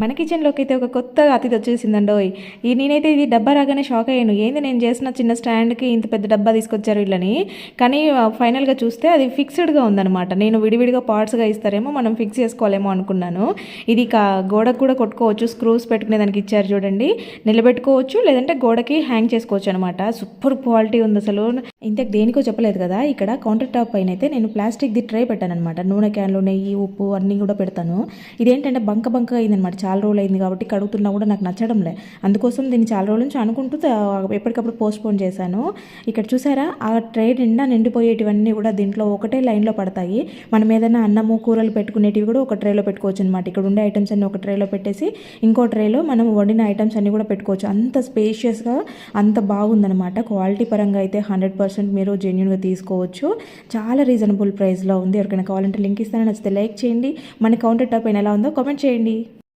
మన కిచెన్లోకి అయితే ఒక కొత్త అతిథి వచ్చేసిందండోయ్ ఈ నేనైతే ఇది డబ్బా రాగానే షాక్ అయ్యాను. ఏంది నేను చేసిన చిన్న స్టాండ్కి ఇంత పెద్ద డబ్బా తీసుకొచ్చారు వీళ్ళని? కానీ ఫైనల్గా చూస్తే అది ఫిక్స్డ్గా ఉందన్నమాట. నేను విడివిడిగా పార్ట్స్గా ఇస్తారేమో మనం ఫిక్స్ చేసుకోలేమో అనుకున్నాను. ఇది కా గోడకు కూడా కొట్టుకోవచ్చు స్క్రూస్ పెట్టుకునే దానికి ఇచ్చారు చూడండి. నిలబెట్టుకోవచ్చు లేదంటే గోడకి హ్యాంగ్ చేసుకోవచ్చు అనమాట సూపర్ క్వాలిటీ ఉంది అసలు. ఇంతకు దేనికో చెప్పలేదు కదా ఇక్కడ కౌంటర్ టాప్ పైన అయితే నేను ప్లాస్టిక్ది ట్రే పెట్టాను అనమాట నూనె క్యాన్లు నెయ్యి ఉప్పు అన్నీ కూడా పెడతాను. ఇదేంటంటే బంక బంక అయిందనమాట చాలా రోజులు అయింది కాబట్టి కడుగుతున్నా కూడా నాకు నచ్చడంలే. అందుకోసం దీన్ని చాలా రోజుల నుంచి అనుకుంటూ ఎప్పటికప్పుడు పోస్ట్పోన్ చేశాను. ఇక్కడ చూసారా ఆ ట్రే నిండా నిండిపోయేటివన్నీ కూడా దీంట్లో ఒకటే లైన్లో పడతాయి. మనం ఏదైనా అన్నము కూరలు పెట్టుకునేటివి కూడా ఒక ట్రేలో పెట్టుకోవచ్చు అనమాట ఇక్కడ ఉండే ఐటమ్స్ అన్ని ఒక ట్రేలో పెట్టేసి ఇంకో ట్రేలో మనం వండిన ఐటమ్స్ అన్ని కూడా పెట్టుకోవచ్చు. అంత స్పేషియస్గా అంత బాగుందనమాట క్వాలిటీ పరంగా అయితే హండ్రెడ్ పర్సెంట్ మీరు జెన్యున్గా తీసుకోవచ్చు. చాలా రీజనబుల్ ప్రైస్లో ఉంది. ఎవరికైనా కావాలంటే లింక్ ఇస్తాను. నచ్చితే లైక్ చేయండి. మన కౌంటర్ టాప్ అయిన ఎలా ఉందో కామెంట్ చేయండి.